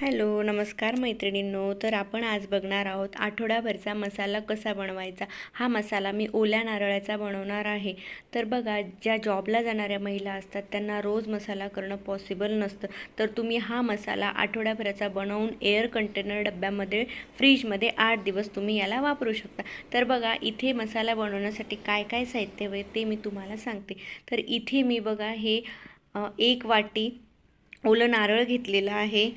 Hello नमस्कार मैत्रिणींनो. तर आपण आज बघणार आहोत आठवड्याभरचा मसाला कसा बनवायचा? हा मसाला मी ओल्या नारळाचा बनवणार आहे. तर बघा ज्या जॉबला जाणाऱ्या महिला असतात त्यांना रोज मसाला करणं पॉसिबल नसतं. तर तुम्ही हा मसाला आठवड्याभराचा बनवून एअर कंटेनर डब्यामध्ये फ्रीजमध्ये आठ दिवस तुम्ही याला वापरू शकता. तर बघा इथे मसाला बनवण्यासाठी काय काय साहित्य हवे ते मी तुम्हाला सांगते. तर इथे मी बघा हे एक वाटी ओलं नारळ घेतलेलं आहे.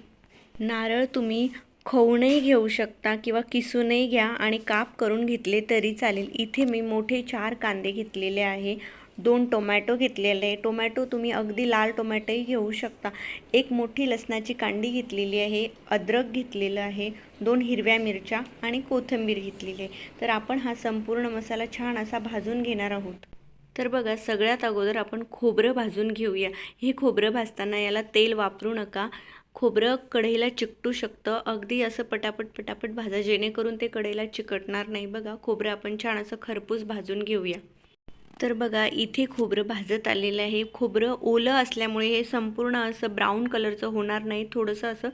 नारळ तुम्ही खवूनही घेऊ शकता किंवा किसूनही घ्या आणि काप करून घेतले तरी चालेल. इथे मी मोठे चार कांदे घेतलेले आहे. दोन टोमॅटो घेतलेले आहे. टोमॅटो तुम्ही अगदी लाल टोमॅटोही घेऊ शकता. एक मोठी लसणाची कांडी घेतलेली आहे. अद्रक घेतलेलं आहे. दोन हिरव्या मिरच्या आणि कोथिंबीर घेतलेली आहे. तर आपण हा संपूर्ण मसाला छान असा भाजून घेणार आहोत. तर बघा सगळ्यात अगोदर आपण खोबरं भाजून घेऊया. हे खोबरं भाजताना याला तेल वापरू नका. खोबरं कढईला चिकटू शकतं. अगदी असं पटापट पटापट भाजा जेणेकरून ते कढईला चिकटणार नाही. बघा खोबरं आपण छान असं खरपूस भाजून घेऊया. तर बघा इथे खोबरं भाजत आलेलं आहे. खोबरं ओलं असल्यामुळे हे संपूर्ण असं ब्राऊन कलरचं होणार नाही. थोडंसं असं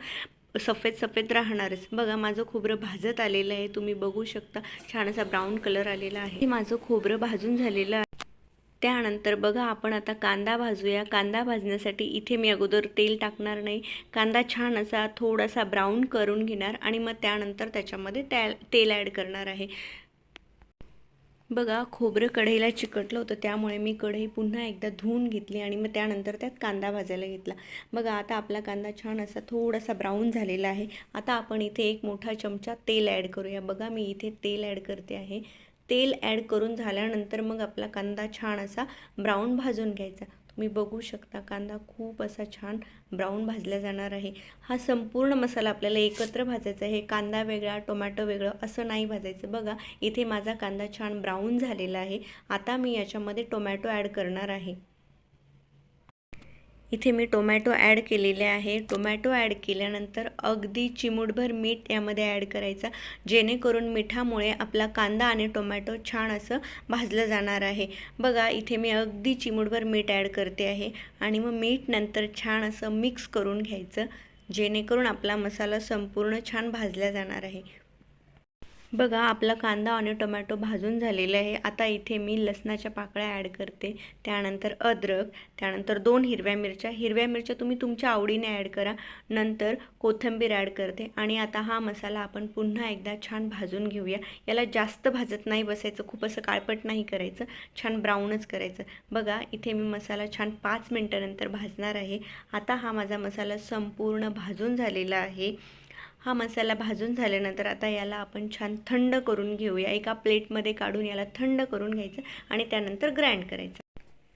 सफेद सफेद राहणारच. बघा माझं खोबरं भाजत आलेलं आहे. तुम्ही बघू शकता छान असा ब्राऊन कलर आलेला आहे. माझं खोबरं भाजून झालेलं आहे त्यानंतर बघा आपण आता कांदा भाजूया. कांदा भाजण्यासाठी इथे मी अगोदर तेल टाकणार नाही. कांदा छान असा थोडासा ब्राऊन करून घेणार आणि मग त्यानंतर त्याच्यामध्ये त्या तेल ॲड करणार आहे. बघा खोबरं कढईला चिकटलं होतं त्यामुळे मी कढई पुन्हा एकदा धुवून घेतली आणि मग त्यानंतर त्यात कांदा भाजायला घेतला. बघा आता आपला कांदा छान असा थोडासा ब्राऊन झालेला आहे. आता आपण इथे एक मोठा चमचा तेल ॲड करूया. बघा मी इथे तेल ॲड करते आहे. तेल ॲड करून झाल्यानंतर मग आपला कांदा छान असा ब्राऊन भाजून घ्यायचा. तुम्ही बघू शकता कांदा खूप असा छान ब्राऊन भाजला जाणार आहे. हा संपूर्ण मसाला आपल्याला एकत्र भाजायचा आहे. कांदा वेगळा टोमॅटो वेगळं असं नाही भाजायचं. बघा इथे माझा कांदा छान ब्राऊन झालेला आहे. आता मी याच्यामध्ये टोमॅटो ॲड करणार आहे. इथे मी टोमॅटो ॲड केलेले आहे. टोमॅटो ॲड केल्यानंतर अगदी चिमूटभर मीठ यामध्ये ॲड करायचा जेणेकरून मिठामुळे आपला कांदा आणि टोमॅटो छान असं भाजलं जाणार आहे. बघा इथे मी अगदी चिमूटभर मीठ ॲड करते आहे आणि मग मीठ नंतर छान असं मिक्स करून घ्यायचं जेणेकरून आपला मसाला संपूर्ण छान भाजला जाणार आहे. बघा आपला कांदा आणि टोमॅटो भाजून झालेला आहे. आता इथे मी लसणाच्या पाकळ्या ॲड करते. त्यानंतर अद्रक त्यानंतर दोन हिरव्या मिरच्या. हिरव्या मिरच्या तुम्ही तुमच्या आवडीने ॲड करा. नंतर कोथिंबीर ॲड करते. आणि आता हा मसाला आपण पुन्हा एकदा छान भाजून घेऊया. याला जास्त भाजत नाही बसायचं. खूप असं काळपट नाही करायचं. छान ब्राऊनच करायचं. बघा इथे मी मसाला छान पाच मिनटानंतर भाजणार आहे. आता हा माझा मसाला संपूर्ण भाजून झालेला आहे. हा मसाला भाजून झाल्यानंतर आता याला आपण छान थंड करून घेऊया. एका प्लेटमध्ये काढून याला थंड करून घ्यायचं आणि त्यानंतर ग्राइंड करायचं.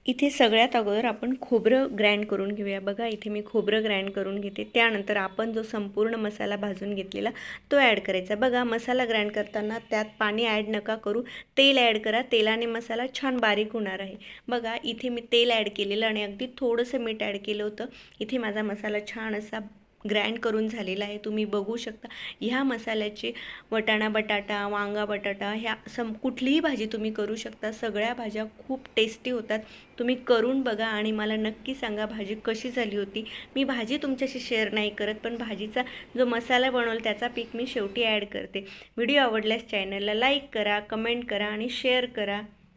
इथे सगळ्यात अगोदर आपण खोबरं ग्राइंड करून घेऊया. बघा इथे मी खोबरं ग्राइंड करून घेते. त्यानंतर आपण जो संपूर्ण मसाला भाजून घेतलेला तो ॲड करायचा. बघा मसाला ग्राइंड करताना त्यात पाणी ॲड नका करू. तेल ॲड करा. तेलाने मसाला छान बारीक होणार आहे. बघा इथे मी तेल ॲड केलेलं आणि अगदी थोडंसं मीठ ॲड केलं होतं. इथे माझा मसाला छान असा ग्रँड करून झालेला आहे. तुम्ही बघू शकता. ह्या मसाल्याचे वटाणा बटाटा वांगा बटाटा ह्या सम कुठलीही भाजी तुम्ही करू शकता. सगळ्या भाज्या खूप टेस्टी होतात. तुम्ही करून बघा आणि मला नक्की सांगा भाजी कशी झाली होती. मी भाजी तुमच्याशी शेअर नाही करत पण भाजीचा जो मसाला बनवला त्याचा पीक मी शेवटी ॲड करते. व्हिडिओ आवडल्यास चॅनलला लाईक करा कमेंट करा आणि शेअर करा.